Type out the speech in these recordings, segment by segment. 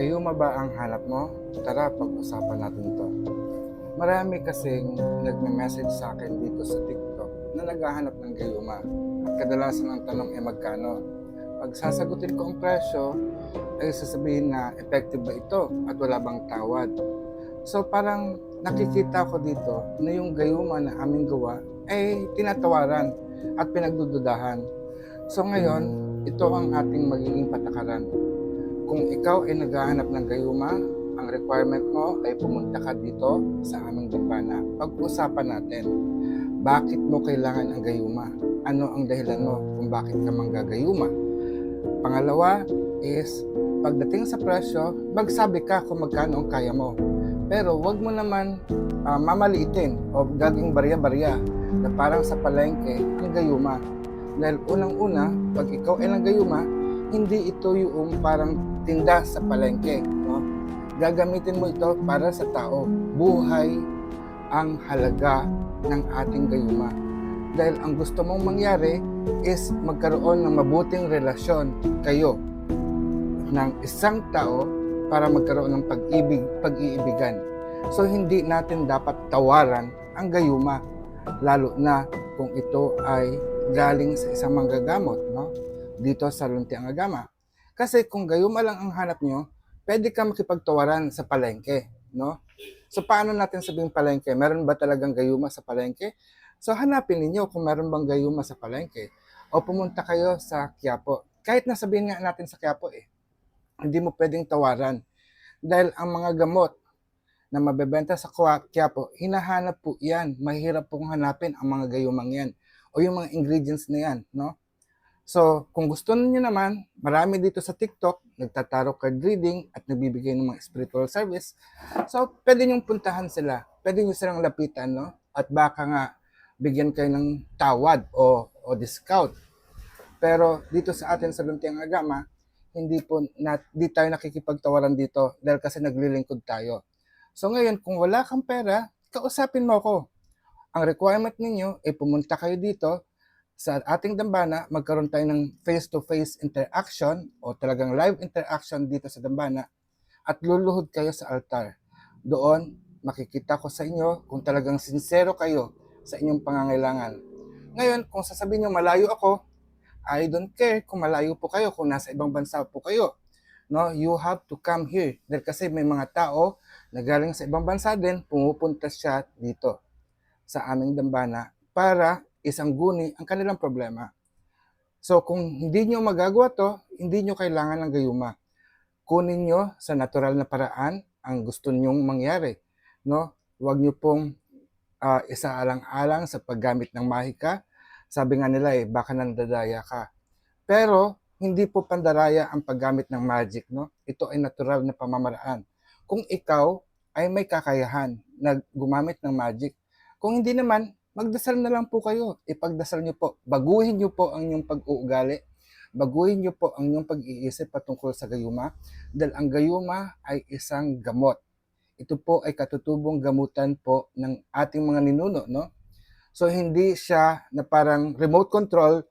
Gayuma ba ang hanap mo? Tara, pag-usapan natin to. Marami kasing nagme-message sa akin dito sa TikTok na naghahanap ng gayuma. At kadalasan ang tanong ay magkano. Pag sasagutin ko ang presyo, ay sasabihin na effective ba ito at wala bang tawad. So parang nakikita ko dito na yung gayuma na aming gawa ay tinatawaran at pinagdududahan. So ngayon, ito ang ating magiging patakaran. Kung ikaw ay naghahanap ng gayuma, ang requirement mo ay pumunta ka dito sa aming dambana. Pag-usapan natin, bakit mo kailangan ang gayuma? Ano ang dahilan mo kung bakit ka manggagayuma? Pangalawa is, pagdating sa presyo, magsabi ka kung magkano ang kaya mo. Pero wag mo naman ah, mamaliitin o gaging barya-barya na parang sa palengke ang gayuma. Dahil unang-una, pag ikaw ay nanggayuma, hindi ito yung parang tinda sa palengke. No? Gagamitin mo ito para sa tao. Buhay ang halaga ng ating gayuma. Dahil ang gusto mong mangyari is magkaroon ng mabuting relasyon kayo ng isang tao para magkaroon ng pag-ibig, pag-iibigan. So hindi natin dapat tawaran ang gayuma lalo na kung ito ay galing sa isang manggagamot, no? Dito sa Luntiang Agama. Kasi kung gayuma lang ang hanap nyo, pwede ka makipagtawaran sa palengke, no? So paano natin sabing palengke? Meron ba talagang gayuma sa palengke? So hanapin ninyo kung meron bang gayuma sa palengke. O pumunta kayo sa Quiapo. Kahit nasabihin nga natin sa Quiapo eh, hindi mo pwedeng tawaran. Dahil ang mga gamot na mabebenta sa Quiapo, hinahanap po yan. Mahirap pong hanapin ang mga gayumang yan o yung mga ingredients na yan, no? So, kung gusto niyo naman, marami dito sa TikTok, nagtataro card reading at nagbibigay ng mga spiritual service. So, pwede niyong puntahan sila. Pwede niyo silang lapitan, no? At baka nga, bigyan kayo ng tawad o, o discount. Pero dito sa atin sa Luntiang Agama, hindi po na, di tayo nakikipagtawaran dito dahil kasi naglilingkod tayo. So ngayon, kung wala kang pera, kausapin mo ako. Ang requirement ninyo ay pumunta kayo dito sa ating dambana, magkaroon tayo ng face-to-face interaction o talagang live interaction dito sa dambana at luluhod kayo sa altar. Doon, makikita ko sa inyo kung talagang sincero kayo sa inyong pangangailangan. Ngayon, kung sasabihin nyo malayo ako, I don't care kung malayo po kayo, kung nasa ibang bansa po kayo. No, you have to come here. Dahil kasi may mga tao na galing sa ibang bansa din, pumupunta siya dito sa aming dambana para isang guni ang kanilang problema. So kung hindi nyo magagawa to, hindi nyo kailangan ng gayuma. Kunin nyo sa natural na paraan ang gusto nyong mangyari. No? Huwag nyo pong ah, isaalang-alang sa paggamit ng mahika. Sabi nga nila eh, baka nandadaya ka. Pero hindi po pandaraya ang paggamit ng magic. No? Ito ay natural na pamamaraan. Kung ikaw ay may kakayahan na gumamit ng magic, kung hindi naman, magdasal na lang po kayo. Ipagdasal nyo po. Baguhin nyo po ang inyong pag-uugali. Baguhin nyo po ang inyong pag-iisip patungkol sa gayuma. Dahil ang gayuma ay isang gamot. Ito po ay katutubong gamutan po ng ating mga ninuno, no? So hindi siya na parang remote control,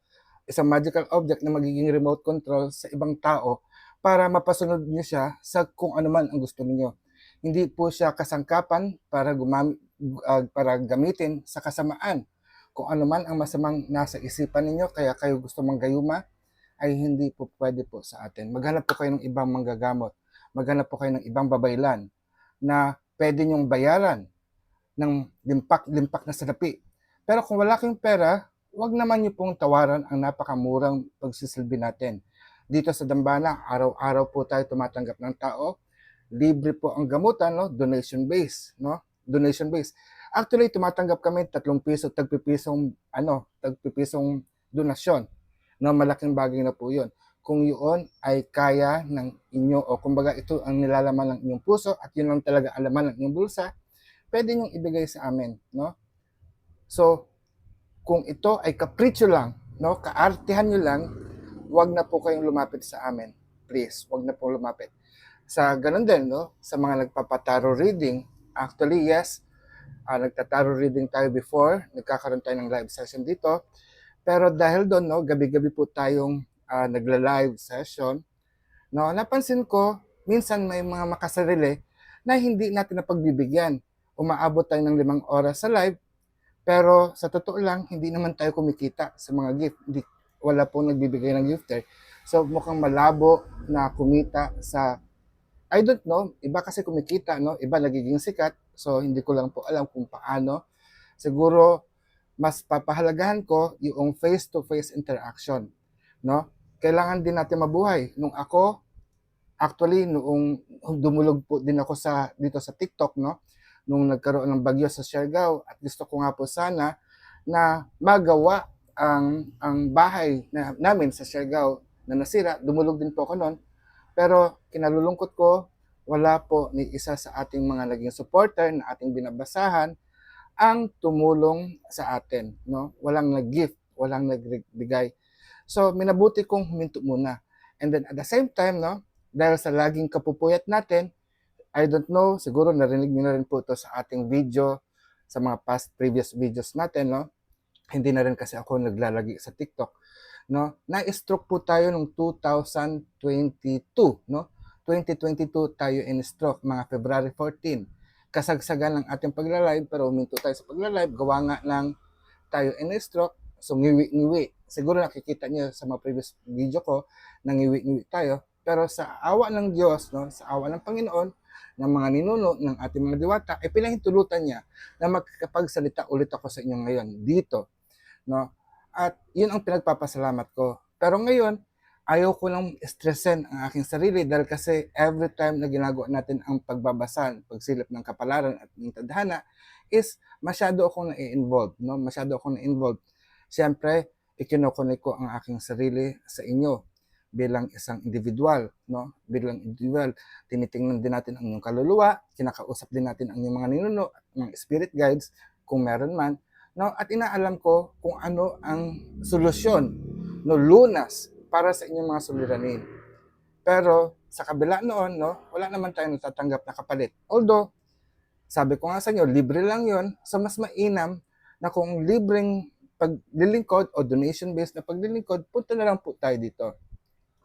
isang magical object na magiging remote control sa ibang tao para mapasunod niyo siya sa kung ano man ang gusto niyo. Hindi po siya kasangkapan para gumamit uh, para gamitin sa kasamaan. Kung ano man ang masamang nasa isipan ninyo, kaya kayo gusto manggayuma, ay hindi po pwede po sa atin. Maghanap po kayo ng ibang manggagamot. Maghanap po kayo ng ibang babaylan na pwede nyong bayaran ng limpak-limpak na salapi. Pero kung wala kayong pera, wag naman niyo pong tawaran ang napakamurang pagsisilbi natin. Dito sa Dambana, araw-araw po tayo tumatanggap ng tao. Libre po ang gamutan, no? donation base, no? donation base. Actually, tumatanggap kami 3 piso, tagpipisong, ano, tagpipisong donasyon. No, malaking bagay na po yun. Kung yun ay kaya ng inyo, o kumbaga ito ang nilalaman ng inyong puso at yun lang talaga ang laman ng inyong bulsa, pwede niyong ibigay sa amin. No? So, kung ito ay kapritsyo lang, no, kaartihan nyo lang, wag na po kayong lumapit sa amin. Please, wag na po lumapit. Sa ganun din, no, sa mga nagpapataro reading, Actually, yes. Uh, nagtataro reading tayo before. Nagkakaroon tayo ng live session dito. Pero dahil doon, no, gabi-gabi po tayong uh, nagla-live session. No, napansin ko, minsan may mga makasarili na hindi natin napagbibigyan. Umaabot tayo ng limang oras sa live, pero sa totoo lang, hindi naman tayo kumikita sa mga gift. Hindi, wala po nagbibigay ng gifter. So mukhang malabo na kumita sa I don't know, iba kasi kumikita, no? Iba nagiging sikat. So hindi ko lang po alam kung paano. Siguro mas papahalagahan ko yung face-to-face interaction, no? Kailangan din natin mabuhay. Nung ako, actually, noong dumulog po din ako sa dito sa TikTok, no? Nung nagkaroon ng bagyo sa Siargao, at gusto ko nga po sana na magawa ang ang bahay na, namin sa Siargao na nasira. Dumulog din po ako noon. Pero kinalulungkot ko, wala po ni isa sa ating mga naging supporter na ating binabasahan ang tumulong sa atin, no? Walang nag-gift, walang nagbigay. So, minabuti kong huminto muna. And then at the same time, no, dahil sa laging kapupuyat natin, I don't know, siguro narinig niyo na rin po ito sa ating video, sa mga past previous videos natin, no? Hindi na rin kasi ako naglalagi sa TikTok, no? Na-stroke po tayo noong 2022, no? 2022 tayo in stroke, mga February 14 kasagsagan ng ating pagla-live pero uminto tayo sa pagla-live. Gawa nga ng tayo in stroke. So ngiwi-ngiwi. Siguro nakikita niyo sa mga previous video ko na ngiwi-ngiwi tayo. Pero sa awa ng Diyos no? Sa awa ng Panginoon ng mga ninuno ng ating mga diwata ay pinahintulutan niya na magkapagsalita ulit ako sa inyo ngayon dito no at yun ang pinagpapasalamat ko pero ngayon ayaw ko lang stressin ang aking sarili dahil kasi every time na ginagawa natin ang pagbabasa, pagsilip ng kapalaran at ng tadhana is masyado akong na-involve, no? Masyado akong na-involve. Siyempre, ikinokonek ko ang aking sarili sa inyo bilang isang individual, no? Bilang individual, tinitingnan din natin ang inyong kaluluwa, kinakausap din natin ang inyong mga ninuno, mga spirit guides, kung meron man, no? At inaalam ko kung ano ang solusyon, no? Lunas para sa inyong mga suliranin. Pero sa kabila noon, no, wala naman tayong natatanggap na kapalit. Although, sabi ko nga sa inyo, libre lang yon So mas mainam na kung libreng paglilingkod o donation-based na paglilingkod, punta na lang po tayo dito.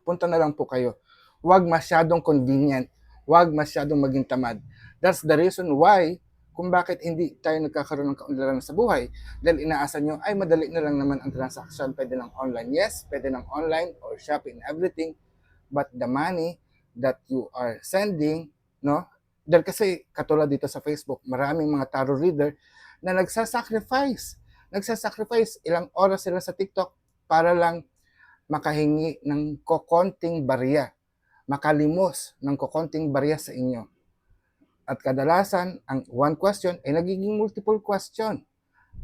Punta na lang po kayo. Huwag masyadong convenient. Huwag masyadong maging tamad. That's the reason why kung bakit hindi tayo nagkakaroon ng kaunlaran sa buhay. Dahil inaasa nyo, ay madali na lang naman ang transaction, pwede lang online. Yes, pwede lang online or shopping everything. But the money that you are sending, no? Dahil kasi katulad dito sa Facebook, maraming mga tarot reader na nagsasacrifice. Nagsasacrifice, ilang oras sila sa TikTok para lang makahingi ng kokonting barya, makalimos ng kokonting barya sa inyo at kadalasan ang one question ay nagiging multiple question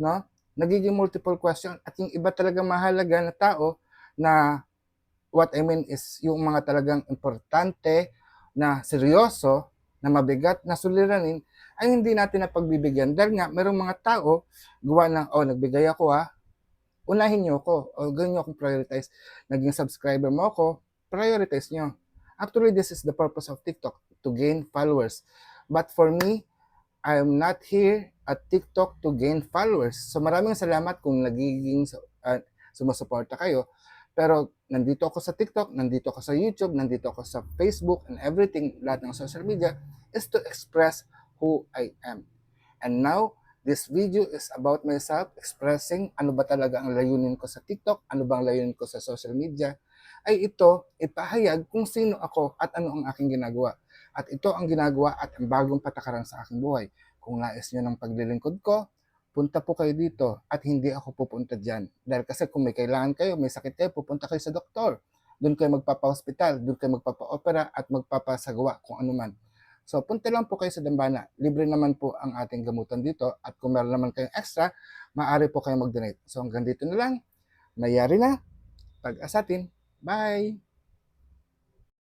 no? Nagiging multiple question. At yung iba talagang mahalaga na tao na what I mean is yung mga talagang importante na seryoso na mabigat na suliranin ay hindi natin napagbibigyan. Dahil nga merong mga tao gawa ng oh nagbigay ako ha unahin niyo ako. O gawin niyo akong prioritize. Naging subscriber mo ako prioritize niyo. Actually this is the purpose of TikTok to gain followers But for me, I'm not here at TikTok to gain followers. So maraming salamat kung nagiging uh, sumusuporta kayo. Pero nandito ako sa TikTok, nandito ako sa YouTube, nandito ako sa Facebook and everything, lahat ng social media is to express who I am. And now, this video is about myself expressing ano ba talaga ang layunin ko sa TikTok, ano bang layunin ko sa social media, ay ito ipahayag kung sino ako at ano ang aking ginagawa. At ito ang ginagawa at ang bagong patakaran sa aking buhay. Kung nais nyo ng paglilingkod ko, punta po kayo dito at hindi ako pupunta dyan. Dahil kasi kung may kailangan kayo, may sakit kayo, pupunta kayo sa doktor. Doon kayo magpapa-hospital, doon kayo magpapa-opera at magpapasagawa kung ano man. So punta lang po kayo sa Dambana. Libre naman po ang ating gamutan dito at kung meron naman kayong extra, maaari po kayo mag-donate. So hanggang dito na lang. Mayari na. Pag-asatin. Bye!